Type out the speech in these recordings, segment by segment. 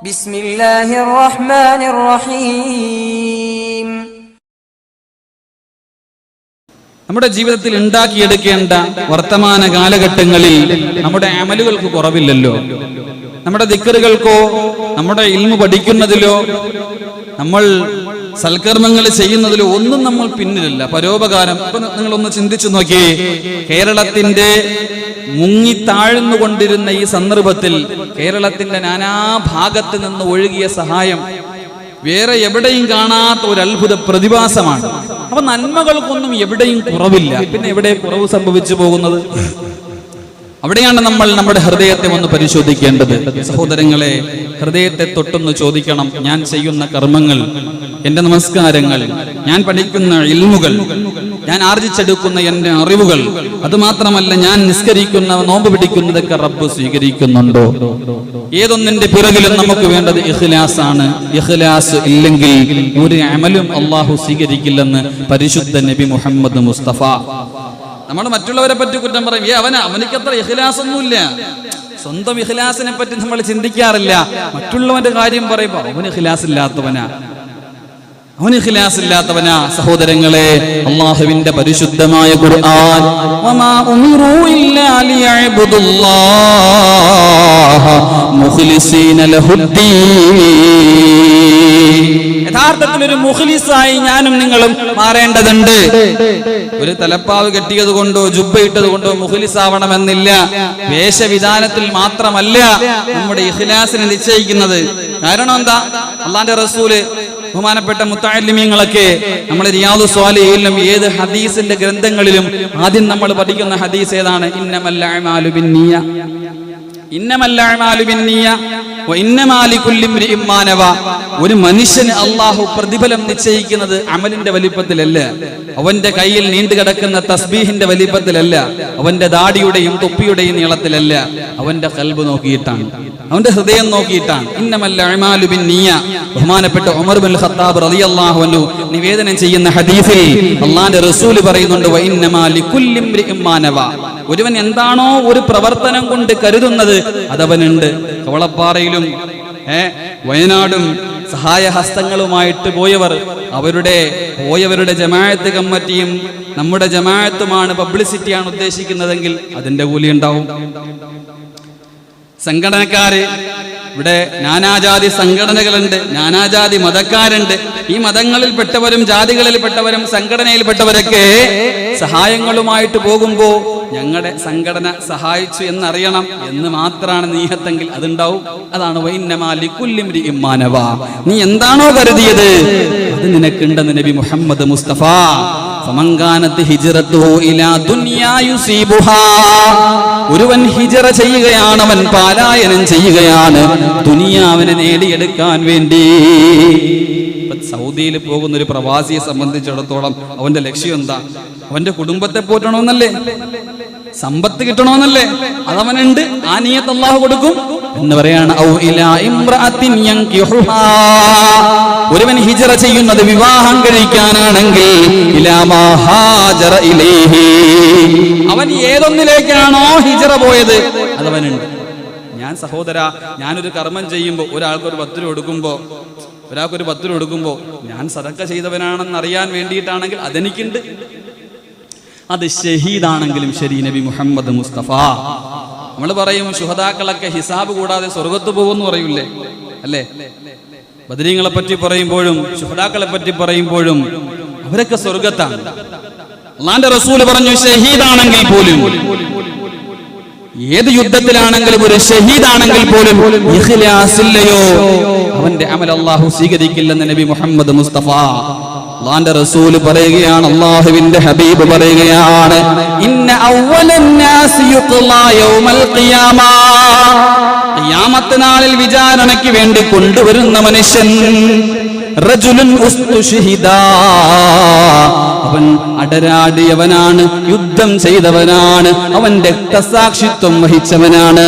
ബിസ്മില്ലാഹിർ റഹ്മാനിർ റഹീം നമ്മുടെ ജീവിതത്തിൽ ഉണ്ടാക്കിയെടുക്കേണ്ട വർത്തമാന കാലഘട്ടങ്ങളിൽ നമ്മുടെ അമലുകൾക്ക് കുറവില്ലല്ലോ. നമ്മുടെ ദിക്കറുകൾക്കോ നമ്മുടെ ഇൽമു പഠിക്കുന്നതിലോ നമ്മൾ സൽക്കർമ്മങ്ങൾ ചെയ്യുന്നതിൽ ഒന്നും നമ്മൾ പിന്നിലല്ല. പരോപകാരം. ഇപ്പൊ നിങ്ങളൊന്ന് ചിന്തിച്ചു നോക്കിയേ. കേരളത്തിന്റെ മുങ്ങി താഴ്ന്നുകൊണ്ടിരുന്ന ഈ സന്ദർഭത്തിൽ കേരളത്തിന്റെ നാനാഭാഗത്ത് നിന്ന് ഒഴുകിയ സഹായം വേറെ എവിടെയും കാണാത്ത ഒരു അത്ഭുത പ്രതിഭാസമാണ്. അപ്പൊ നന്മകൾക്കൊന്നും എവിടെയും കുറവില്ല. പിന്നെ എവിടെ കുറവ് സംഭവിച്ചു പോകുന്നത്? അവിടെയാണ് നമ്മൾ നമ്മുടെ ഹൃദയത്തെ ഒന്ന് പരിശോധിക്കേണ്ടത്. സഹോദരങ്ങളെ ഹൃദയത്തെ തൊട്ടൊന്ന് ചോദിക്കണം. ഞാൻ ചെയ്യുന്ന കർമ്മങ്ങൾ എന്റെ നമസ്കാരങ്ങൾ ഞാൻ പഠിക്കുന്ന ഇൽമുകൾ ഞാൻ ആർജിച്ചെടുക്കുന്ന എന്റെ അറിവുകൾ അത് മാത്രമല്ല ഞാൻ നിസ്കരിക്കുന്ന നോമ്പ് പിടിക്കുന്നതൊക്കെ റബ്ബ് സ്വീകരിക്കുന്നുണ്ടോ? ഏതൊന്നിന്റെ പിറകിലും നമുക്ക് വേണ്ടത് ഇഖ്ലാസ് ആണ് ഇഖ്ലാസ് ഇല്ലെങ്കിൽ ഒരു അമലും അള്ളാഹു സ്വീകരിക്കില്ലെന്ന് പരിശുദ്ധ നബി മുഹമ്മദ് മുസ്തഫ. നമ്മൾ മറ്റുള്ളവരെ പറ്റി കുറ്റം പറയും ഏ അവന അവനിക്ക് അത്ര ഇഖ്ലാസ് ഒന്നുമില്ല സ്വന്തം ഇഖ്ലാസിനെ പറ്റി നമ്മൾ ചിന്തിക്കാറില്ല. മറ്റുള്ളവന്റെ കാര്യം പറയുമ്പോ അവന് ഇഖ്ലാസ് ഇല്ലാത്തവനാ. അവന് ഇല്ലാത്തവനാ സഹോദരങ്ങളെ. അള്ളാഹുവിന്റെ പരിശുദ്ധമായ ഖുർആൻ. യഥാർത്ഥത്തിൽ ഒരു മുഖ്ലിസായി ഞാനും നിങ്ങളും മാറേണ്ടതുണ്ട്. ഒരു തലപ്പാവ് കെട്ടിയത് കൊണ്ടോ ജുബ്ബ ഇട്ടത് കൊണ്ടോ മുഖലിസാവണമെന്നില്ല. വേഷവിധാനത്തിൽ മാത്രമല്ല നമ്മുടെ ഇഖ്ലാസിനെ നിശ്ചയിക്കുന്നത്. കാരണം എന്താ? അള്ളാന്റെ റസൂൽ ബഹുമാനപ്പെട്ട മുത്താലിമ്യങ്ങളൊക്കെ നമ്മൾ റിയാദു സ്വാലിയിലും ഏത് ഹദീസിന്റെ ഗ്രന്ഥങ്ങളിലും ആദ്യം നമ്മൾ പഠിക്കുന്ന ഹദീസ് ഏതാണ്? ഇന്നമല്ല ഒരു മനുഷ്യന് അള്ളാഹു പ്രതിഫലം നിശ്ചയിക്കുന്നത് അമലിന്റെ വലിപ്പത്തിലല്ല. അവന്റെ കയ്യിൽ നീണ്ടു കിടക്കുന്ന തസ്ബീഹിന്റെ വലിപ്പത്തിലല്ല. അവന്റെ ദാടിയുടെയും തൊപ്പിയുടെയും നീളത്തിലല്ല. അവന്റെ കൽബ് നോക്കിയിട്ടാണ്. അവന്റെ ഹൃദയം നോക്കിയിട്ടാണ്. ഇന്നമല്ല അഅ്മാലു ബിന്നിയ്യ ബഹുമാനപ്പെട്ട ഉമർ ബിൻ ഖത്താബ് റളിയല്ലാഹു അൻഹു നിവേദനം ചെയ്യുന്ന ഹദീസിൽ അള്ളാന്റെ റസൂൽ പറയുന്നുണ്ട്. ഒരുവൻ എന്താണോ ഒരു പ്രവർത്തനം കൊണ്ട് കരുതുന്നത് അതവനുണ്ട്. കവളപ്പാറയിലും ഏ വയനാടും സഹായഹസ്തങ്ങളുമായിട്ട് പോയവർ അവരുടെ പോയവരുടെ ജമാഅത്ത് കമ്മിറ്റിയും നമ്മുടെ ജമാഅത്തുമാണ് പബ്ലിസിറ്റിയാണ് ഉദ്ദേശിക്കുന്നതെങ്കിൽ അതിന്റെ കൂലി ഉണ്ടാവും. സംഘടനക്കാര് ഇവിടെ നാനാജാതി സംഘടനകളുണ്ട് നാനാജാതി മതക്കാരുണ്ട്. ഈ മതങ്ങളിൽപ്പെട്ടവരും ജാതികളിൽപ്പെട്ടവരും സംഘടനയിൽപ്പെട്ടവരൊക്കെ സഹായങ്ങളുമായിട്ട് പോകുമ്പോ ഞങ്ങളുടെ സംഘടന സഹായിച്ചു എന്നറിയണം എന്ന് മാത്രമാണ് നീഹത്തെങ്കിൽ അതുണ്ടാവും. അതാണ് വൈന്നമാലി കുല്ലിംരി ഇമ്മാനവ നീ എന്താണോ കരുതിയത്? അത് നിനക്കുണ്ടെന്ന് നബി മുഹമ്മദ് മുസ്തഫ. ഫമങ്കാനത്ത് ഹിജറത്തു ഇലാ ഒരുവൻ ഹിജറ ചെയ്യുകയാണ് അവൻ പാലായനം ചെയ്യുകയാണ്. ദുനിയാവിനെ നേടിയെടുക്കാൻ വേണ്ടി. സൗദിയിൽ പോകുന്ന ഒരു പ്രവാസിയെ സംബന്ധിച്ചിടത്തോളം അവന്റെ ലക്ഷ്യം എന്താ? അവന്റെ കുടുംബത്തെ പോറ്റണമെന്നല്ലേ? സമ്പത്ത് കിട്ടണമെന്നല്ലേ? അതവനുണ്ട് ആ നീയത്ത് അള്ളാഹു കൊടുക്കും. എന്ന് പറയാണ്. ഒരുവൻ ഹിജറ ചെയ്യുന്നത് വിവാഹം കഴിക്കാനാണെങ്കിൽ. അവൻ ഏതൊന്നിലേക്കാണോ ഹിജറ പോയത് അതവനുണ്ട് ഞാൻ സഹോദര ഞാനൊരു കർമ്മം ചെയ്യുമ്പോൾ ഒരാൾക്ക് ഒരു പത്ത് രൂപ കൊടുക്കുമ്പോൾ ഒരാൾക്ക് ഒരു പത്ത് രൂപ കൊടുക്കുമ്പോൾ ഞാൻ സദക്ക ചെയ്തവനാണെന്ന് അറിയാൻ വേണ്ടിയിട്ടാണെങ്കിൽ അതെനിക്കുണ്ട് അത് ഷഹീദാണെങ്കിലും ശരി നബി മുഹമ്മദ് മുസ്തഫ നമ്മൾ പറയും ശുഹതാക്കളൊക്കെ ഹിസാബ് കൂടാതെ സ്വർഗത്ത് പോകുമെന്ന് പറയൂലേ? അല്ലേ? ബദരീങ്ങളെ പറ്റി പറയുമ്പോഴും ശുഹതാക്കളെ പറ്റി പറയുമ്പോഴും അവരൊക്കെ സ്വർഗത്താണ്. അള്ളാന്റെ റസൂൽ പറഞ്ഞു ഷഹീദാണെങ്കിൽ പോലും ഏത് യുദ്ധത്തിലാണെങ്കിലും ഒരു ഷഹീദാണെങ്കിൽ പോലും ഇഖ്ലാസില്ലയോ? അവന്റെ അമൽ അള്ളാഹു സ്വീകരിക്കില്ലെന്ന് നബി മുഹമ്മദ് മുസ്തഫ. അള്ളാന്റെ റസൂൽ പറയുകയാണ് അള്ളാഹുവിന്റെ ഹബീബ് പറയുകയാണ് ഇന്ന ഖിയാമത്ത് നാളിൽ വിചാരണയ്ക്ക് വേണ്ടി കൊണ്ടുവരുന്ന മനുഷ്യൻ റജുലുൻ. അവൻ അടരാടിയവനാണ് യുദ്ധം ചെയ്തവനാണ് അവൻ രക്തസാക്ഷിത്വം വഹിച്ചവനാണ്.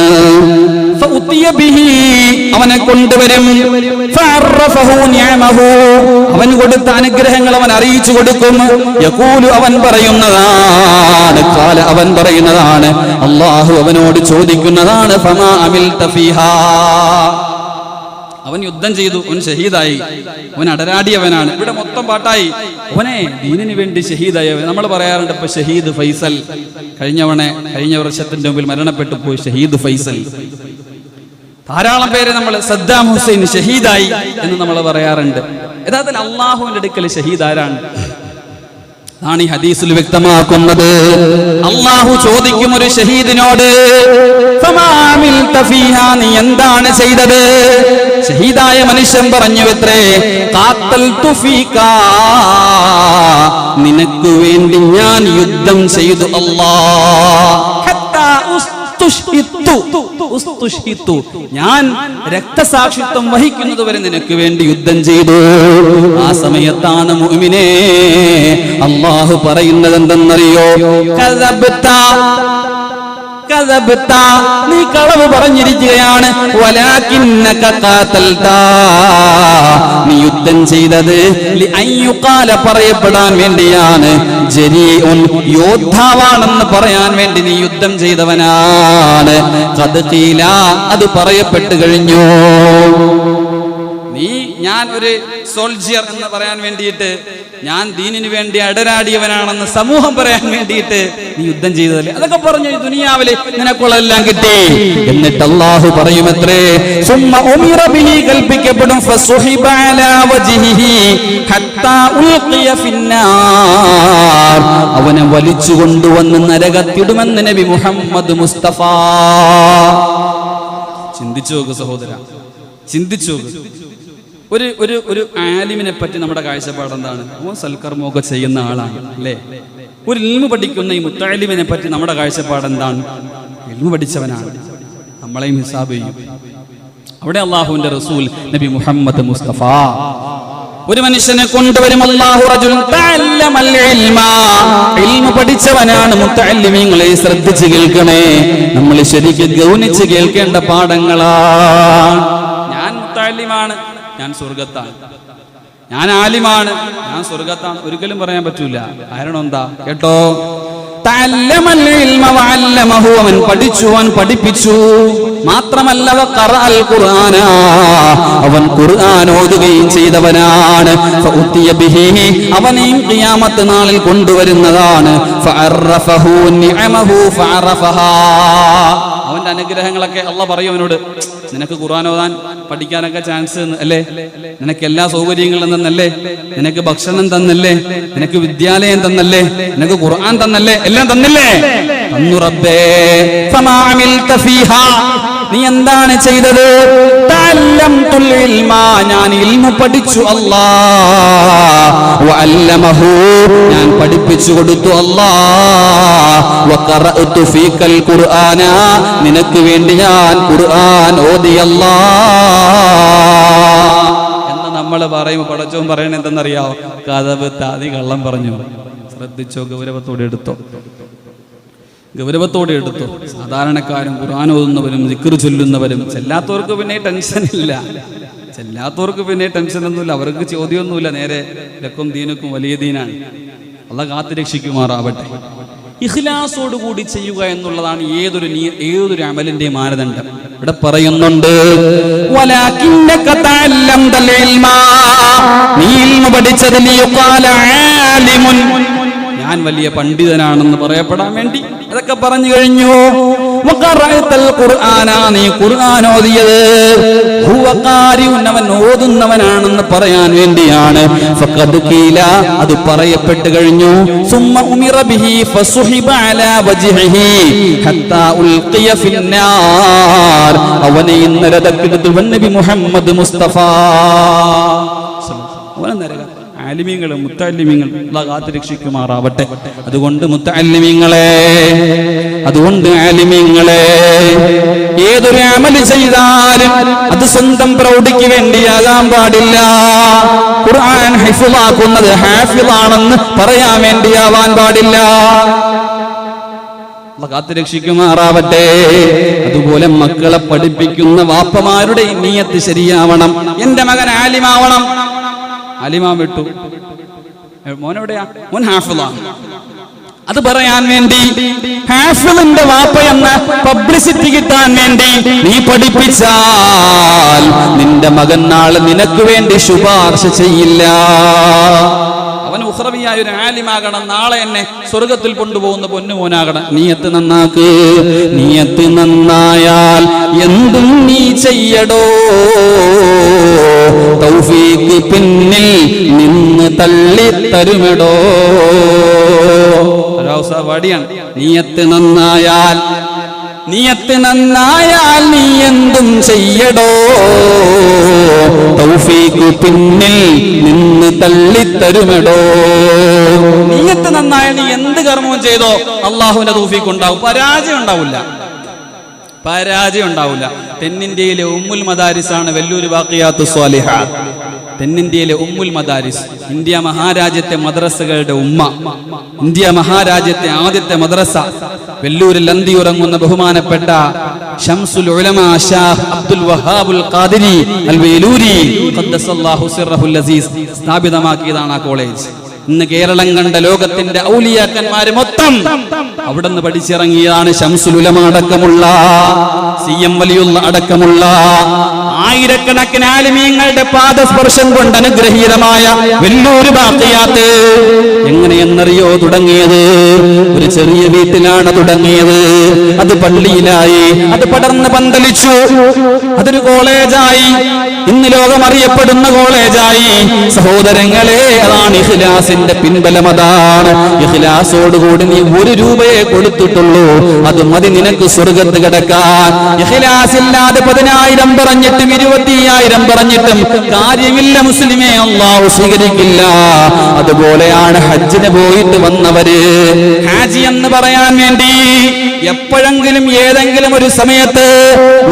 അവനെ കൊണ്ടുവരും. അവൻ കൊടുത്ത അനുഗ്രഹങ്ങൾ അവൻ അറിയിച്ചു കൊടുക്കും യകൂലു അവൻ പറയുന്നതാണ് കാല അവൻ പറയുന്നതാണ് അള്ളാഹു അവനോട് ചോദിക്കുന്നതാണ് ഫമാ അമിൽ ഫീഹാ അവൻ യുദ്ധം ചെയ്തു അവൻ ഷഹീദായി അവൻ അടരാടിയവനാണ്. ഇവിടെ മൊത്തം പാട്ടായി. അവനെ ദീനിന് വേണ്ടി ഷഹീദായവൻ നമ്മൾ പറയാറുണ്ട് ഇപ്പൊ ഷഹീദ് ഫൈസൽ. കഴിഞ്ഞവനെ കഴിഞ്ഞ വർഷത്തിന്റെ മുമ്പിൽ മരണപ്പെട്ടു പോയി ഷഹീദ് ഫൈസൽ. ധാരാളം പേര് നമ്മൾ സദ്ദാം ഹുസൈൻ ഷഹീദായി എന്ന് നമ്മൾ പറയാറുണ്ട്. യഥാർത്ഥത്തിൽ അള്ളാഹുവിന്റെ അടുക്കൽ ഷഹീദ് ആരാണ്? ആണ് ഈ ഹദീസിൽ വ്യക്തമാക്കുന്നത് അള്ളാഹു ചോദിക്കും ഒരു ഷഹീദിനോട് "ഫമാമിൽ തഫീഹ, നീ എന്താണ് ചെയ്തത് ഷഹീദായ മനുഷ്യൻ പറഞ്ഞു എത്രേ കാത്തൽ നിനക്ക് വേണ്ടി ഞാൻ യുദ്ധം ചെയ്തു. ഉസ്തുഷ്ഹിത്തു. ഞാൻ രക്തസാക്ഷിത്വം വഹിക്കുന്നത് വരെ നിനക്ക് വേണ്ടി യുദ്ധം ചെയ്തു ആ സമയത്താണ് മുഹിമിനെ അള്ളാഹു പറയുന്നത് എന്തെന്നറിയോ. നീ കളവ് പറഞ്ഞിരിക്കുകയാണ്. നീ യുദ്ധം ചെയ്തത് പറയപ്പെടാൻ വേണ്ടിയാണ് യോദ്ധാവാണെന്ന് പറയാൻ വേണ്ടി നീ യുദ്ധം ചെയ്തവനാണ്. അത് പറയപ്പെട്ടു കഴിഞ്ഞു ഞാൻ ഒരു സോൾജിയർ എന്ന് പറയാൻ വേണ്ടിയിട്ട് ഞാൻ ദീനിന് വേണ്ടി അടരാടിയവനാണെന്ന് സമൂഹം പറയാൻ വേണ്ടിയിട്ട് നീ യുദ്ധം ചെയ്തതല്ലേ? അതൊക്കെ പറഞ്ഞു ഈ ദുനിയാവിൽ നിനക്കുള്ളതെല്ലാം കിട്ടി. എന്നിട്ട് അള്ളാഹു പറയുമത്രേ ഫസുഹിബ ഹത്താ ഉൽഖിയ ഫിന്നാർ. അവനെ വലിച്ചു കൊണ്ടുവന്ന് നരകത്തിടുമെന്ന് നബി മുഹമ്മദ് മുസ്തഫ. ചിന്തിച്ചു നോക്ക് സഹോദര ചിന്തിച്ചു നോക്ക്. ഒരു ഒരു ഒരു ആലിമിനെ പറ്റി നമ്മുടെ കാഴ്ചപ്പാട് എന്താണ്? ഓ സൽക്കർമ്മമൊക്കെ ചെയ്യുന്ന ആളാണ് അല്ലേ? ഒരു ഇൽമു പഠിക്കുന്ന ഈ മുത്താലിമിനെ പറ്റി നമ്മുടെ കാഴ്ചപ്പാട് എന്താണ്? ഇൽമു പഠിച്ചവനാണ്. നമ്മളെയും ഹിസാബ് ചെയ്യും. അവിടെ അള്ളാഹുവിന്റെ റസൂൽ നബി മുഹമ്മദ് മുസ്തഫ. ഒരു മനുഷ്യനെ കൊണ്ടുവരും അള്ളാഹു പഠിച്ചവനാണ് മുത്തഅല്ലിമീങ്ങളെ ശ്രദ്ധിച്ച് കേൾക്കണേ. നമ്മൾ ശരിക്കും ഗൗനിച്ച് കേൾക്കേണ്ട പാഠങ്ങളാ. ഞാൻ മുത്തഅല്ലിമാണ്. ഞാൻ സ്വർഗത്താണ് ഞാൻ ആലിമാണ്. ഞാൻ സ്വർഗത്താണ് ഒരിക്കലും പറയാൻ പറ്റൂല. കാരണം എന്താ? കേട്ടോ? അവൻ പഠിച്ചു അവൻ പഠിപ്പിച്ചു. മാത്രമല്ല അവൻ ഖുർആൻ ഓതുകയും ചെയ്തവനാണ്. അവനെയും ഖിയാമത്ത് നാളിൽ കൊണ്ടുവരുന്നതാണ്. അവന്റെ അനുഗ്രഹങ്ങളൊക്കെ അല്ല പറയും അവനോട്. നിനക്ക് ഖുർആൻ ഓതാൻ പഠിക്കാനൊക്കെ ചാൻസ് അല്ലേ? നിനക്ക് എല്ലാ സൗകര്യങ്ങളും തന്നല്ലേ? നിനക്ക് ഭക്ഷണം തന്നല്ലേ? നിനക്ക് വിദ്യാലയം തന്നല്ലേ? നിനക്ക് ഖുർആൻ തന്നല്ലേ? എല്ലാം തന്നില്ലേ? തന്നു റബ്ബേ നീ എന്താണ് ചെയ്തത്? ഞാൻ ഇൽമു പഠിച്ചു അല്ലാ. ഞാൻ പഠിപ്പിച്ചു കൊടുത്തു അല്ലാ. ഖുർആന നിനക്ക് വേണ്ടി ഞാൻ ഖുർആൻ ഓതി അല്ലാ. എന്ന് നമ്മൾ പറയുമ്പോൾ പടച്ചോൻ പറയണ എന്തെന്നറിയാവോ കഥവ് താതി കള്ളം പറഞ്ഞു. ശ്രദ്ധിച്ചോ ഗൗരവത്തോടെ എടുത്തോ. ഗൗരവത്തോടെ എടുത്തു. സാധാരണക്കാരും ഖുർആൻ ഓതുന്നവരും ദിക്റ് ചൊല്ലുന്നവരും ചെല്ലാത്തവർക്ക് പിന്നെ ടെൻഷൻ ഇല്ല. ചെല്ലാത്തവർക്ക് പിന്നെ ടെൻഷനൊന്നുമില്ല അവർക്ക് ചോദ്യമൊന്നുമില്ല. നേരെ ലക്കും ദീനക്കും വലിയ ദീനാണ്. അല്ല കാത്തു രക്ഷിക്കുമാറാവട്ടെ ഇഖ്ലാസോട് കൂടി ചെയ്യുക എന്നുള്ളതാണ് ഏതൊരു ഏതൊരു അമലിന്റെ മാനദണ്ഡം. ഇവിടെ പറയുന്നുണ്ട് ഞാൻ വലിയ പണ്ഡിതനാണെന്ന് പറയപ്പെടാൻ വേണ്ടി അതൊക്കെ പറഞ്ഞു കഴിഞ്ഞു. നീ ഖുർആൻ ഓതുന്നവനാണെന്ന് പറയാൻ വേണ്ടിയാണ്. അത് പറയപ്പെട്ട് കഴിഞ്ഞു. അവനെ ഇന്നലെ മുഹമ്മദ് മുസ്തഫ. അവനെ നരകം ആലിമീങ്ങളും മുത്തല്ലിമീങ്ങൾ അള്ളാഹ് കാത്തു രക്ഷിക്കുമാറാവട്ടെ അതുകൊണ്ട് മുത്തല്ലിമീങ്ങളെ അതുകൊണ്ട് ആലിമീങ്ങളെ ഏതൊരു അമൽ ചെയ്താലും അത് സ്വന്തം പ്രൗഢിക്ക് വേണ്ടിയാകാൻ പാടില്ല. ഖുർആൻ ഹിഫുലാക്കുന്നത് ഹാഫിളാണെന്ന് പറയാൻ വേണ്ടിയാവാൻ പാടില്ല. കാത്തുരക്ഷിക്കുമാറാവട്ടെ. കാത്തു രക്ഷിക്കുമാറാവട്ടെ അതുപോലെ മക്കളെ പഠിപ്പിക്കുന്ന വാപ്പമാരുടെ നീയത്ത് ശരിയാവണം. എന്റെ മകൻ ആലിമാവണം. ആലിമാ വിട്ടു. മോൻ മോനെവിടെയാ? മോൻ ഹാഫിളാണ് അത് പറയാൻ വേണ്ടി ഹാഫിളിന്റെ വാപ്പ എന്ന പബ്ലിസിറ്റി കിട്ടാൻ വേണ്ടി നീ പഠിപ്പിച്ചാൽ നിന്റെ മകൻ നാളെ നിനക്ക് വേണ്ടി ശുപാർശ ചെയ്യില്ല. അവൻ ഉഹ്റവിയായ ഒരു ആലിമാകണം. നാളെ എന്നെ സ്വർഗത്തിൽ കൊണ്ടുപോകുന്ന പൊന്നുമോനാകണം. നീയത്ത് നന്നാക്ക്. നീയത്ത് നന്നായാൽ എന്തും നീ ചെയ്യടോ. തൗഫീഖ് പിന്നിൽ നിന്ന് തള്ളി തരുമെടോ പാടിയാണ് നീയത്ത് നന്നായാൽ നീയത്ത് നന്നായാൽ നീ എന്തും ചെയ്യടോ. തൗഫീക്ക് പിന്നിൽ നിന്ന് തള്ളിത്തരുമെടോ. നിയത്ത് നന്നായാൽ നീ എന്ത് കർമ്മവും ചെയ്തോ അള്ളാഹുവിന്റെ തൗഫീക്ക് ഉണ്ടാവും. പരാജയം ഉണ്ടാവില്ല. പരാജയം ഉണ്ടാവില്ല. തെന്നിന്ത്യയിലെ ഉമ്മുൽ മദാരിസാണ് വെല്ലൂർ ബാക്കിയാത്ത് സ്വാലിഹ. തെന്നിന്ത്യയിലെ ഉമ്മുൽ മദാരിസ് ഇന്ത്യ മഹാരാജ്യത്തെ മദ്രസകളുടെ ഉമ്മ ഇന്ത്യ മഹാരാജ്യത്തെ ആദ്യത്തെ മദ്രസ വെല്ലൂരിൽ അന്തി ഉറങ്ങുന്ന ബഹുമാനപ്പെട്ട ഷംസുൽ അബ്ദുൽ വഹാബുൽ ഖാദിരി അൽ വേലൂരി ഖദ്ദസല്ലാഹു സിർറഹുൽ അസീസ് സ്ഥാപിതമാക്കിയതാണ് ആ കോളേജ്. ഇന്ന് കേരളം കണ്ട ലോകത്തിന്റെ ഔലിയാക്കന്മാര് മൊത്തം അവിടുന്ന് പഠിച്ചിറങ്ങിയതാണ് ഷംസുലുലമ അടക്കമുള്ള സി എം വലിയുള്ള അടക്കമുള്ള ആയിരക്കണക്കിന് ആലിമീങ്ങളുടെ പാദസ്പർശം കൊണ്ട് അനുഗ്രഹീതമായ വലിയൊരു ബാക്കിയാത്ത് എങ്ങനെയെന്നറിയോ തുടങ്ങിയത്? ഒരു ചെറിയ വീട്ടിലാണ് തുടങ്ങിയത്. അത് പള്ളിയിലായി. അത് പടർന്ന് പന്തലിച്ചു. അതൊരു കോളേജായി. ഇന്ന് ലോകം അറിയപ്പെടുന്ന കോളേജായി. സഹോദരങ്ങളെ അതാണ് ഇഖ്ലാസിന്റെ പിൻബലം. അതാണ്. ഇഖ്ലാസോടുകൂടി നീ ഒരു രൂപയെ കൊടുത്തിട്ടുള്ളൂ. അത് മതി നിനക്ക് സ്വർഗത്ത് കിടക്കാൻ. ഇഖ്ലാസ് ഇല്ലാതെ പതിനായിരം പറഞ്ഞിട്ടും ഇരുപത്തിയായിരം പറഞ്ഞിട്ടും കാര്യമില്ല മുസ്ലിമേ അള്ളാഹു സ്വീകരിക്കില്ല. അതുപോലെയാണ് ഹജ്ജിന് പോയിട്ട് വന്നവര്. ഹാജി എന്ന് പറയാൻ വേണ്ടി എപ്പോഴെങ്കിലും ഏതെങ്കിലും ഒരു സമയത്ത്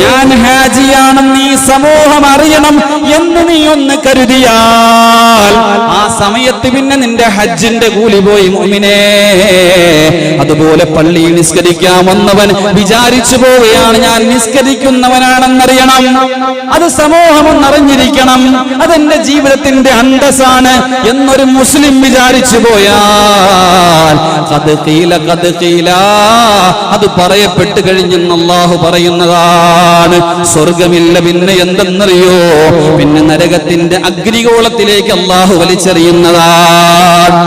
ഞാൻ ഹാജിയാണെന്ന് ഈ സമൂഹം അറിയണം എന്ന് നീ ഒന്ന് കരുതിയാൽ ആ സമയത്ത് പിന്നെ നിന്റെ ഹജ്ജിന്റെ കൂലി പോയി മുമിനെ. അതുപോലെ പള്ളിയിൽ നിസ്കരിക്കാൻ വന്നവൻ വിചാരിച്ചു പോവുകയാണ്. ഞാൻ നിസ്കരിക്കുന്നവനാണെന്നറിയണം. അത് സമൂഹം ഒന്നറിഞ്ഞിരിക്കണം അതെന്റെ ജീവിതത്തിന്റെ അന്തസ്സാണ് എന്നൊരു മുസ്ലിം വിചാരിച്ചു പോയാൽ കത് കീല കത് കീല പറയപ്പെട്ട് കഴിഞ്ഞെന്ന് അള്ളാഹു പറയുന്നതാണ്. സ്വർഗമില്ല പിന്നെ എന്തെന്നറിയോ? പിന്നെ നരകത്തിന്റെ അഗ്നികോളത്തിലേക്ക് അള്ളാഹു വലിച്ചെറിയുന്നതാണ്.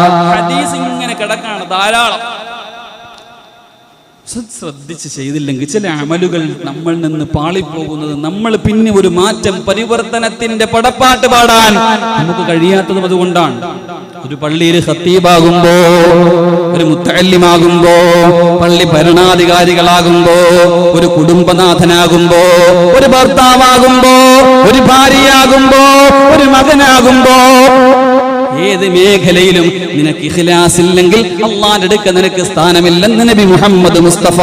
ഇങ്ങനെ കിടക്കാണ് ധാരാളം. ശ്രദ്ധിച്ച് ചെയ്തില്ലെങ്കിൽ ചില അമലുകൾ നമ്മൾ നിന്ന് പാളിപ്പോകുന്നത് നമ്മൾ പിന്നെ ഒരു മാറ്റം പരിവർത്തനത്തിന്റെ പടപ്പാട്ട് പാടാൻ നമുക്ക് കഴിയാത്തതും അതുകൊണ്ടാണ്. ഒരു പള്ളിയിൽ ഹത്തീബാകുമ്പോ ഒരു മുത്തല്യമാകുമ്പോ പള്ളി ഭരണാധികാരികളാകുമ്പോ ഒരു കുടുംബനാഥനാകുമ്പോ ഒരു ഭർത്താവാകുമ്പോ ഒരു ഭാര്യയാകുമ്പോ ഒരു മകനാകുമ്പോ ഏത് മേഖലയിലും നിനക്ക് ഇഖ്ലാസ് ഇല്ലെങ്കിൽ അള്ളാന്റെ അടുക്ക നിനക്ക് സ്ഥാനമില്ലെന്ന് നബി മുഹമ്മദ് മുസ്തഫ.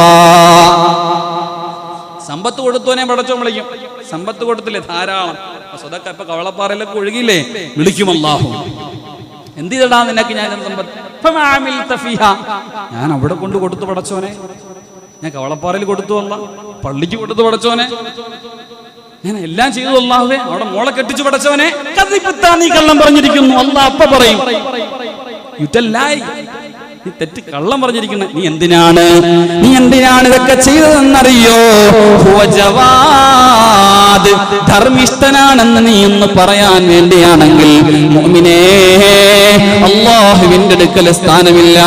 സമ്പത്ത് കൊടുത്തോനെ പടച്ചോ വിളിക്കും. സമ്പത്ത് കൊടുത്തില്ലേ? ധാരാളം. സ്വതക്ക ഇപ്പൊ കവളപ്പാറയിലൊക്കെ ഒഴുകിയില്ലേ? വിളിക്കും അള്ളാഹു. എന്ത് ചെയ്തടാ നിനക്ക് ഞാൻ സമ്പത്ത്? ഞാൻ അവിടെ കൊണ്ട് കൊടുത്തു പടച്ചോനെ. ഞാൻ കവളപ്പാറയിൽ കൊടുത്തു അല്ല പള്ളിക്ക് കൊടുത്തു പടച്ചോനെ. ഞാൻ എല്ലാം ചെയ്തു അല്ലാഹുവേ അവിടെ മോളെ കെട്ടിച്ചു പടച്ചവനെ. കതിപ്പിത്താ നീ കള്ളം പറഞ്ഞിരിക്കുന്നു. അള്ളാഹ് അപ്പ പറയും. നീ തെറ്റ് കള്ളം പറഞ്ഞിരിക്കുന്ന നീ എന്തിനാണ്? നീ എന്തിനാണ് ഇതൊക്കെ ചെയ്തതെന്നറിയോ? ധർമ്മിഷ്ഠനാണെന്ന് നീ ഒന്ന് പറയാൻ വേണ്ടിയാണെങ്കിൽ മുഅ്മിനേ അള്ളാഹുവിന്റെ അടുക്കൽ സ്ഥാനമില്ല.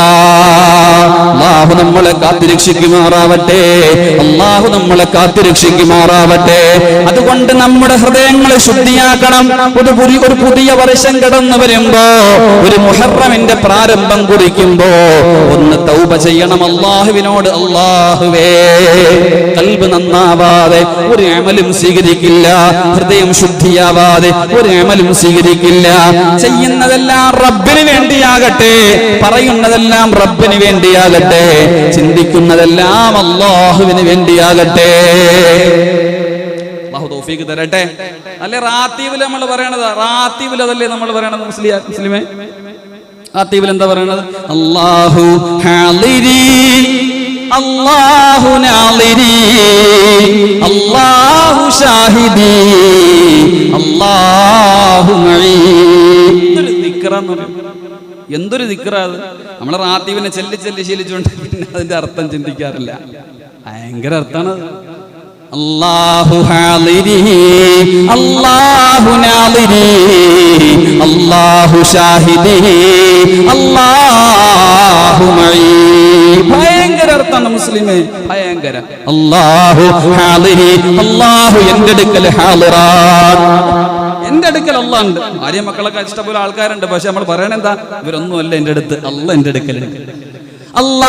അള്ളാഹു നമ്മളെ കാത്തിരക്ഷിക്കുമാറാവട്ടെ. അള്ളാഹു നമ്മളെ കാത്തിരക്ഷിക്കുമാറാവട്ടെ. അതുകൊണ്ട് നമ്മുടെ ഹൃദയങ്ങളെ ശുദ്ധിയാക്കണം. ഒരു പുതിയ ഒരു പുതിയ വർഷം കടന്നു വരുമ്പോ ഒരു മുഹറമിന്റെ പ്രാരംഭം കുറിക്കുമ്പോ ഒന്ന് തൗബ ചെയ്യണം അള്ളാഹുവിനോട് അള്ളാഹുവേ കൽബ് നന്നാവാതെ ഒരു അമലും സ്വീകരിക്കില്ല ഹൃദയം ശുദ്ധിയാവാതെ ഒരു അമലും സ്വീകരിക്കില്ല. ചെയ്യുന്നതെല്ലാം റബ്ബിന് വേണ്ടിയാകട്ടെ പറയുന്നതെല്ലാം റബ്ബിന് വേണ്ടിയാകട്ടെ ചിന്തിക്കുന്നതെല്ലാം അള്ളാഹുവിന് വേണ്ടിയാകട്ടെ. അള്ളാഹു തരട്ടെ. അല്ലെ റാത്തീവിൽ നമ്മൾ പറയണത്? റാത്തീവിൽ അതല്ലേ നമ്മൾ പറയണത് മുസ്ലിം മുസ്ലിമേ? റാത്തീവിൽ എന്താ പറയണത്? അള്ളാഹു അള്ളാഹു അള്ളാഹു ഷാഹിദി അള്ളാഹു. എന്തൊരു ദിക്റാ അത്? നമ്മളെ റാത്തീവിനെ ചെല്ലി ചെല്ലി ശീലിച്ചുകൊണ്ട് പിന്നെ അതിന്റെ അർത്ഥം ചിന്തിക്കാറില്ല. ഭയങ്കര അർത്ഥമാണ് അള്ളാഹു ഹാളിരി അള്ളാഹു നാളിരി അള്ളാഹു ഷാഹിദി അള്ളാഹു മൈ ഭയങ്കര അർത്ഥമാണ് മുസ്ലിമേ ഭയങ്കര. അള്ളാഹു ഹാളിരി അള്ളാഹു എന്റെ അടുക്കൽ ഹാളിറാൻ എന്റെ അടുക്കൽ അല്ല ഉണ്ട്. ഭാര്യ മക്കളൊക്കെ ഇഷ്ടപോലെ ആൾക്കാരുണ്ട്. പക്ഷെ നമ്മൾ പറയണെന്താ ഇവരൊന്നും അല്ല എന്റെ അടുത്ത്. അല്ല എന്റെ. ഏ, അല്ല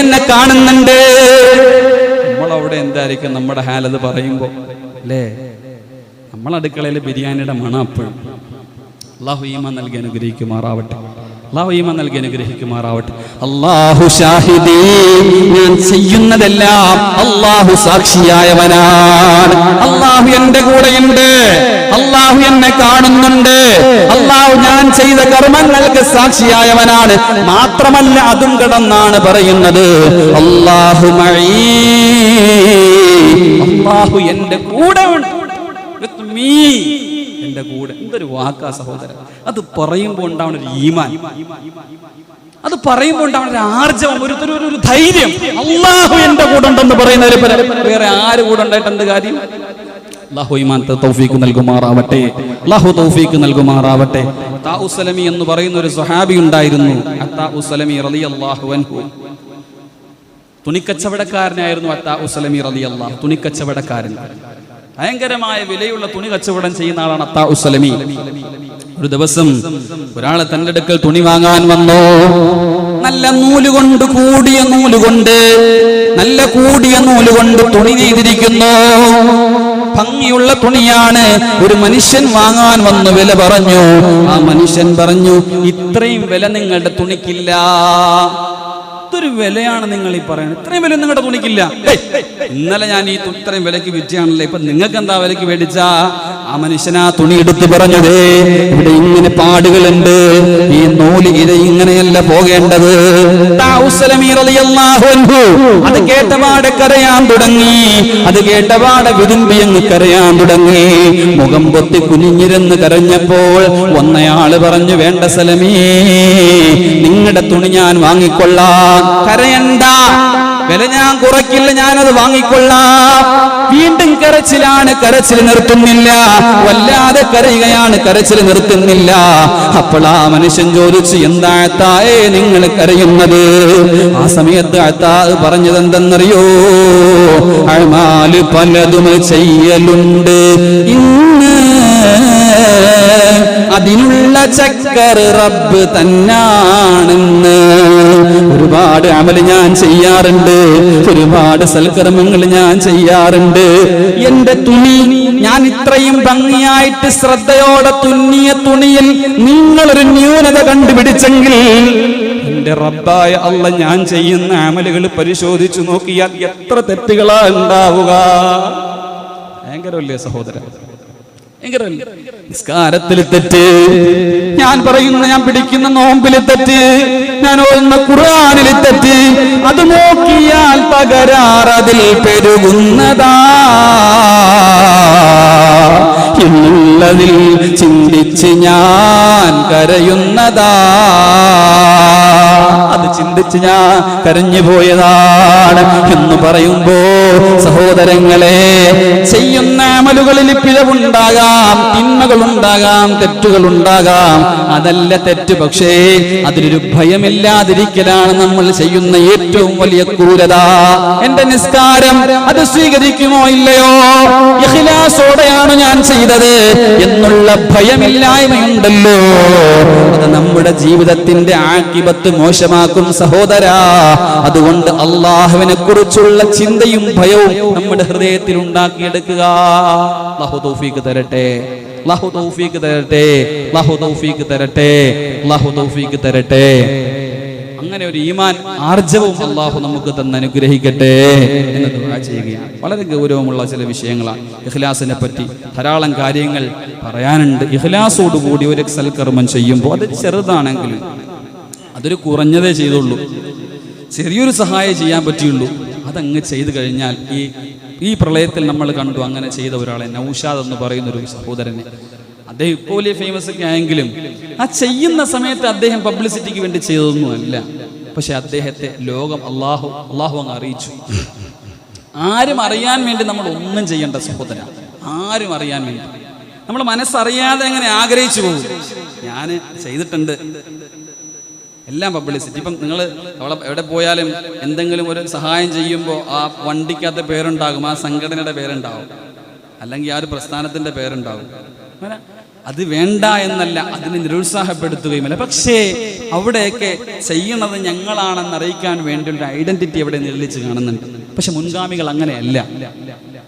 എന്നെ കാണുന്നുണ്ട്. നമ്മളവിടെ എന്തായിരിക്കും? നമ്മുടെ ഹാലത് പറയുമ്പോ അല്ലേ? നമ്മളെ അടുക്കളയിൽ ബിരിയാണിയുടെ മണം അപ്പോഴും. അള്ളാഹു ഈമ നൽകി അനുഗ്രഹിക്കുമാറാവട്ടെ. അള്ളാഹു ഈമ നൽകി അനുഗ്രഹിക്കുമാറാവട്ടെ. അള്ളാഹു ഞാൻ ചെയ്യുന്നതെല്ലാം അള്ളാഹു സാക്ഷിയായവനാണ്. അള്ളാഹു എന്റെ കൂടെയുണ്ട്. അള്ളാഹു എന്നെ കാണുന്നുണ്ട്. അള്ളാഹു ഞാൻ ചെയ്ത കർമ്മങ്ങൾക്ക് സാക്ഷിയായവനാണ്. മാത്രമല്ല അതും കടന്നാണ് പറയുന്നത്. അള്ളാഹു അള്ളാഹു എന്റെ കൂടെ ഉണ്ട്. എന്റെ കൂടെ. എന്തൊരു വാക്കാ സഹോദരൻ. അത് പറയുമ്പോൾ ഒരു ഈമാൻ. അത് പറയുമ്പോൾ ഒരു ആർജവം ഒരു ഒരു- ധൈര്യം. അള്ളാഹു എന്റെ കൂടെ ഉണ്ടെന്ന് പറയുന്നതിൽ പരം. വേറെ ആര് കൂടെ ഉണ്ടായിട്ട് എന്ത് കാര്യം? അള്ളാഹു ഈമാൻ തൗഫീക്ക് നൽകുമാറാവട്ടെ. അള്ളാഹു തൗഫീക്ക് നൽകുമാറാവട്ടെ. താഉസലമി എന്ന് പറയുന്ന ഒരു സ്വഹാബി ഉണ്ടായിരുന്നു. അത്താഉസലമി റളിയല്ലാഹു അൻഹു. തുണിക്കച്ചവടക്കാരനായിരുന്നു അത്താ ഉസലമി റലി അള്ളാഹ് തുണിക്കച്ചവടക്കാരൻ. ഭയങ്കരമായ വിലയുള്ള തുണി കച്ചവടം ചെയ്യുന്ന ആളാണ് അത്താഹുസലമി ഒരു ദിവസം ഒരാളെ തന്റെ അടുക്കൽ തുണി വാങ്ങാൻ വന്നു. നല്ല നൂലുകൊണ്ട് കൂടിയ നൂലുകൊണ്ട് നല്ല കൂടിയ നൂലുകൊണ്ട് തുണി നെയ്തിരിക്കുന്നു ഭംഗിയുള്ള തുണിയാണ്. ഒരു മനുഷ്യൻ വാങ്ങാൻ വന്നു വില പറഞ്ഞു. ആ മനുഷ്യൻ പറഞ്ഞു ഇത്രയും വില നിങ്ങളുടെ തുണിക്കില്ല. ഇതൊരു വിലയാണ് നിങ്ങൾ ഈ പറയുന്നത്? ഇത്രയും വില നിങ്ങളുടെ തുണിക്കില്ല. ഇന്നലെ ഞാൻ ഈ ഇത്രയും വിലക്ക് വിറ്റാണല്ലോ ഇപ്പൊ നിങ്ങൾക്ക് എന്താ വിലക്ക് മേടിച്ചാ? ആ മനുഷ്യനാ തുണി എടുത്ത് പറഞ്ഞതേ ഇവിടെ ഇങ്ങനെ പാടുകളുണ്ട്. ഈ നൂൽ ഇത് ഇങ്ങനെയല്ല പോകേണ്ടത്. അത് കേട്ടപാടെ കരയാൻ തുടങ്ങി. അത് കേട്ടപാടെ വിതുമ്പി അങ്ങ് കരയാൻ തുടങ്ങി. മുഖം പൊത്തി കുനിഞ്ഞിരുന്ന് കരഞ്ഞപ്പോൾ ഒന്നയാൾ പറഞ്ഞു വേണ്ട സലമീ നിങ്ങളുടെ തുണി ഞാൻ വാങ്ങിക്കൊള്ളാം. കരയണ്ട. വില ഞാൻ കുറയ്ക്കില്ല ഞാനത് വാങ്ങിക്കൊള്ളാം. വീണ്ടും കരച്ചിലാണ് കരച്ചിൽ നിർത്തുന്നില്ല. വല്ലാതെ കരയുകയാണ് കരച്ചിൽ നിർത്തുന്നില്ല. അപ്പോൾ ആ മനുഷ്യൻ ചോദിച്ചു എന്താ തായേ നിങ്ങൾ കരയുന്നത്? ആ സമയത്ത് അത്താ പറഞ്ഞത് എന്തെന്നറിയോ അഴമാൽ പലതും ചെയ്യലുണ്ട്. ഇന്ന് അതിനുള്ള ചക്കർ റബ്ബ് തന്നാണെന്ന്. ഒരുപാട് അമൽ ഞാൻ ചെയ്യാറുണ്ട്. ഒരുപാട് സൽക്കർമ്മങ്ങൾ ഞാൻ ചെയ്യാറുണ്ട്. എന്റെ തുണി ഞാൻ ഇത്രയും ഭംഗിയായിട്ട് ശ്രദ്ധയോടെ തുന്നിയ തുണിയിൽ നിങ്ങളൊരു ന്യൂനത കണ്ടുപിടിച്ചെങ്കിൽ എന്റെ റബ്ബായ അല്ല ഞാൻ ചെയ്യുന്ന അമലുകൾ പരിശോധിച്ചു നോക്കിയാൽ എത്ര തെറ്റുകളാ ഉണ്ടാവുക. ഭയങ്കരമല്ലേ സഹോദരൻ? നിസ്കാരത്തിൽ തെറ്റ്. ഞാൻ പറയുന്ന ഞാൻ പിടിക്കുന്ന നോമ്പിൽ തെറ്റ്. ഞാൻ ഓതുന്ന ഖുർആനിൽ തെറ്റ്. അത് നോക്കിയാൽ തകരാറതിൽ പെരുകുന്നതാ. എന്നുള്ളതിൽ ചിന്തിച്ച് ഞാൻ കരയുന്നതാ. അത് ചിന്തിച്ച് ഞാൻ കരഞ്ഞു പോയതാണ് എന്ന് പറയുമ്പോ സഹോദരങ്ങളെ ചെയ്യുന്ന അമലുകളിൽ പിഴവുണ്ടാകാം തിന്മകളുണ്ടാകാം തെറ്റുകളുണ്ടാകാം. അതല്ല തെറ്റ് പക്ഷേ അതിലൊരു ഭയമില്ലാതിരിക്കലാണ് നമ്മൾ ചെയ്യുന്ന ഏറ്റവും വലിയ ക്രൂരത. എന്റെ നിസ്കാരം അത് സ്വീകരിക്കുമോ ഇല്ലയോ? ഇഖ്ലാസോടെയാണ് ഞാൻ ചെയ്തത് എന്നുള്ള ഭയമില്ലായ്മയുണ്ടല്ലോ. അത് നമ്മുടെ ജീവിതത്തിന്റെ ആക്കിപത്ത് മോശമാക്കും സഹോദര. അതുകൊണ്ട് അള്ളാഹുവിനെ കുറിച്ചുള്ള ചിന്തയും ഭയവും നമ്മുടെ ഹൃദയത്തിൽ ഉണ്ടാക്കിയെടുക്കുക. അള്ളാഹു തരട്ടെ. അള്ളാഹു തരട്ടെ. അള്ളാഹു തരട്ടെ. അള്ളാഹു തരട്ടെ. അങ്ങനെ ഒരു ഈമാൻ ആർജവും അള്ളാഹു നമുക്ക് തന്നെ അനുഗ്രഹിക്കട്ടെ എന്ന് ദുആ ചെയ്യുകയാണ്. വളരെ ഗൗരവമുള്ള ചില വിഷയങ്ങളാണ്. ഇഖ്ലാസിനെ പറ്റി ധാരാളം കാര്യങ്ങൾ പറയാനുണ്ട്. ഇഖ്ലാസോടുകൂടി ഒരു സൽക്കർമ്മം ചെയ്യുമ്പോൾ അത് ചെറുതാണെങ്കിലും അതൊരു കുറഞ്ഞതേ ചെയ്തുള്ളൂ. ചെറിയൊരു സഹായം ചെയ്യാൻ പറ്റിയുള്ളൂ. അതങ്ങ് ചെയ്തു കഴിഞ്ഞാൽ ഈ ഈ പ്രളയത്തിൽ നമ്മൾ കണ്ടു അങ്ങനെ ചെയ്ത ഒരാളെ നൗഷാദ് എന്ന് പറയുന്ന ഒരു സഹോദരനെ. അദ്ദേഹം ഇപ്പോൾ വലിയ ഫേമസ് ഒക്കെ ആയെങ്കിലും ആ ചെയ്യുന്ന സമയത്ത് അദ്ദേഹം പബ്ലിസിറ്റിക്ക് വേണ്ടി ചെയ്തതൊന്നുമല്ല പക്ഷെ അദ്ദേഹത്തെ ലോകം അള്ളാഹു അള്ളാഹു അങ്ങ് അറിയിച്ചു. ആരും അറിയാൻ വേണ്ടി നമ്മൾ ഒന്നും ചെയ്യേണ്ട സഹോദര. ആരും അറിയാൻ വേണ്ടി. നമ്മൾ മനസ്സറിയാതെ അങ്ങനെ ആഗ്രഹിച്ചു പോകും? ഞാൻ ചെയ്തിട്ടുണ്ട്. എല്ലാം പബ്ലിസിറ്റി ഇപ്പം നിങ്ങൾ അവിടെ എവിടെ പോയാലും എന്തെങ്കിലും ഒരു സഹായം ചെയ്യുമ്പോൾ ആ വണ്ടിക്കകത്ത് പേരുണ്ടാകും ആ സംഘടനയുടെ പേരുണ്ടാവും അല്ലെങ്കിൽ ആ ഒരു പ്രസ്ഥാനത്തിന്റെ പേരുണ്ടാവും അങ്ങനെ അത് വേണ്ട എന്നല്ല അതിനെ നിരുത്സാഹപ്പെടുത്തുകയുമില്ല പക്ഷേ അവിടെയൊക്കെ ചെയ്യുന്നത് ഞങ്ങളാണെന്ന് അറിയിക്കാൻ വേണ്ടിയുള്ള ഐഡന്റിറ്റി അവിടെ നിർമ്മിച്ച് കാണുന്നുണ്ട്. പക്ഷെ മുൻഗാമികൾ അങ്ങനെയല്ല.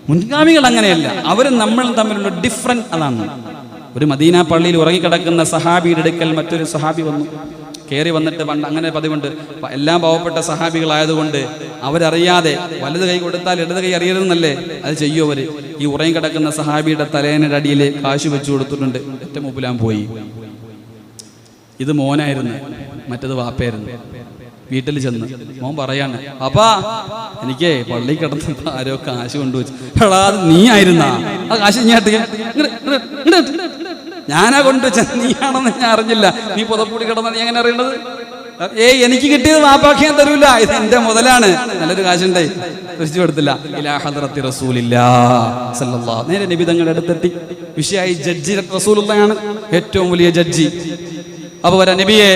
മുൻഗാമികൾ അങ്ങനെയല്ല. അവർ നമ്മളും തമ്മിലുള്ള ഡിഫറന്റ് അതാണ്. ഒരു മദീന പള്ളിയിൽ ഉറങ്ങിക്കിടക്കുന്ന സഹാബിയുടെ അടുക്കൽ മറ്റൊരു സഹാബി വന്നു. കയറി വന്നിട്ട് പണ്ട് അങ്ങനെ പതിവുണ്ട്. എല്ലാം പാവപ്പെട്ട സഹാബികളായതുകൊണ്ട് അവരറിയാതെ വലത് കൈ കൊടുത്താൽ ഇടത് കൈ അറിയരുതെന്നല്ലേ? അത് ചെയ്യും അവർ. ഈ ഉറയും കിടക്കുന്ന സഹാബിയുടെ തലേനയുടെ അടിയിൽ കാശ് വെച്ചു കൊടുത്തിട്ടുണ്ട്. ഏറ്റവും മുമ്പിലാൻ പോയി. ഇത് മോനായിരുന്നു. മറ്റത് വാപ്പയായിരുന്നു. വീട്ടിൽ ചെന്ന് മോൻ പറയാണ് അപ്പാ എനിക്ക് പള്ളി കിടന്നപ്പോ ആരോ കാശ് കൊണ്ടുവച്ചു. നീ ആയിരുന്നാ? ആ കാശ് ഞാൻ. ഞാനാ കൊണ്ട് നീയാണെന്ന് ഞാൻ അറിഞ്ഞില്ല. നീ പുതപ്പൂടി കിടന്ന നീ എങ്ങനെ അറിയണത് ഏയ് എനിക്ക് കിട്ടിയത് വാപ്പാക്കി ഞാൻ തരൂല. ഇത് എന്റെ മുതലാണ്. നല്ലൊരു കാശുണ്ടേ. തിരിച്ചു കൊടുത്തില്ല. നേരെ നബി തങ്ങളുടെ അടുത്തെത്തി. വിഷയമായി ജഡ്ജി റസൂലുള്ളയാണ്. ഏറ്റവും വലിയ ജഡ്ജി. അപ്പൊ വരാം നബിയെ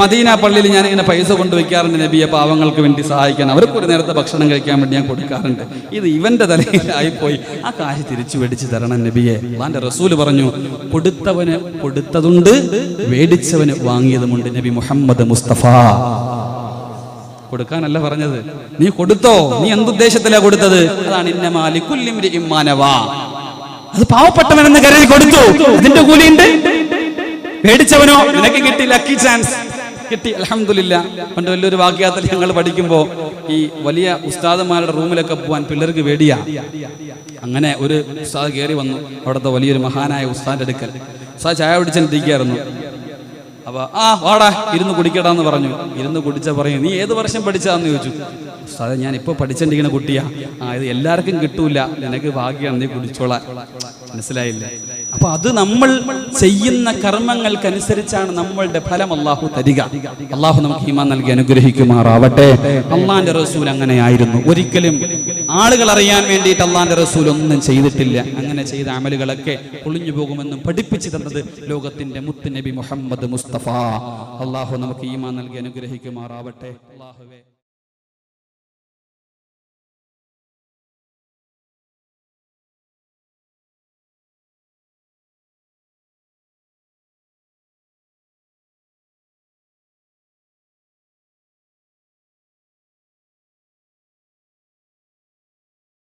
മദീന പള്ളിയിൽ ഞാൻ ഇങ്ങനെ പൈസ കൊണ്ടുവയ്ക്കാറുണ്ട് നബിയെ പാവങ്ങൾക്ക് വേണ്ടി സഹായിക്കാൻ. അവർക്ക് ഒരു നേരത്തെ ഭക്ഷണം കഴിക്കാൻ വേണ്ടി ഞാൻ കൊടുക്കാറുണ്ട്. ഇത് ഇവന്റെ തലയിലായിപ്പോയി. ആ കാശ് തിരിച്ചു മേടിച്ചു തരണം നബിയെ. അള്ളാന്റെ റസൂൽ പറഞ്ഞു കൊടുത്തവന് കൊടുത്തതുണ്ട് മേടിച്ചവന് വാങ്ങിയതുമുണ്ട് നബി മുഹമ്മദ് മുസ്തഫ. കൊടുക്കാനല്ല പറഞ്ഞത്. നീ കൊടുത്തോ? നീ എന്തുദ്ദേശത്തിലാ കൊടുത്തത്? അതാണ് ഇന്ന മാലിക്കുല്ലിംരി ഇമ്മാനവാ. അത് പാവപ്പെട്ടവനെന്ന് കരുതി കൊടുത്തു. അതിന്റെ കൂലിയുണ്ട്. മേടിച്ചവനോ നിനക്ക് കിട്ടി ലക്കി ചാൻസ് കിട്ടി. അലഹമില്ല പണ്ട് വലിയൊരു വാക്യാത്തിൽ ഞങ്ങൾ പഠിക്കുമ്പോൾ ഈ വലിയ ഉസ്താദന്മാരുടെ റൂമിലൊക്കെ പോകാൻ പിള്ളേർക്ക് വേടിയാ. അങ്ങനെ ഒരു ഉസ്താദ് കയറി വന്നു. അവിടുത്തെ വലിയൊരു മഹാനായ ഉസ്താദിന്റെ അടുക്കൽ. ഉസ്താദ് ചായ പിടിച്ചിരിക്കായിരുന്നു അപ്പൊ ആ വാടാ ഇരുന്ന് കുടിക്കടാന്ന് പറഞ്ഞു. ഇരുന്ന് കുടിച്ച പറയും നീ ഏത് വർഷം പഠിച്ചതാന്ന് ചോദിച്ചു? ഉസ്താദെ ഞാൻ ഇപ്പൊ പഠിച്ചിരിക്കുന്ന കുട്ടിയാ. ആ ഇത് എല്ലാവർക്കും കിട്ടൂല. നിനക്ക് ഭാഗ്യമാണ് നീ കുടിച്ചോളാം. മനസ്സിലായില്ല? അപ്പൊ അത് നമ്മൾ ചെയ്യുന്ന കർമ്മങ്ങൾക്കനുസരിച്ചാണ് നമ്മളുടെ ഫലം അള്ളാഹു തരിക. അള്ളാഹു നമുക്ക് ഈമാൻ നൽകി അനുഗ്രഹിക്കുമാറാവട്ടെ. അള്ളാന്റെ റസൂൽ അങ്ങനെയായിരുന്നു. ഒരിക്കലും ആളുകൾ അറിയാൻ വേണ്ടിയിട്ട് അള്ളാന്റെ റസൂൽ ഒന്നും ചെയ്തിട്ടില്ല. അങ്ങനെ ചെയ്ത അമലുകളൊക്കെ ഒളിഞ്ഞു പോകുമെന്നും പഠിപ്പിച്ചു തന്നത് ലോകത്തിന്റെ മുത്ത് നബി മുഹമ്മദ് മുസ്തഫ. അള്ളാഹു നമുക്ക് ഈമാൻ നൽകി അനുഗ്രഹിക്കുമാറാവട്ടെ. അള്ളാഹുവേ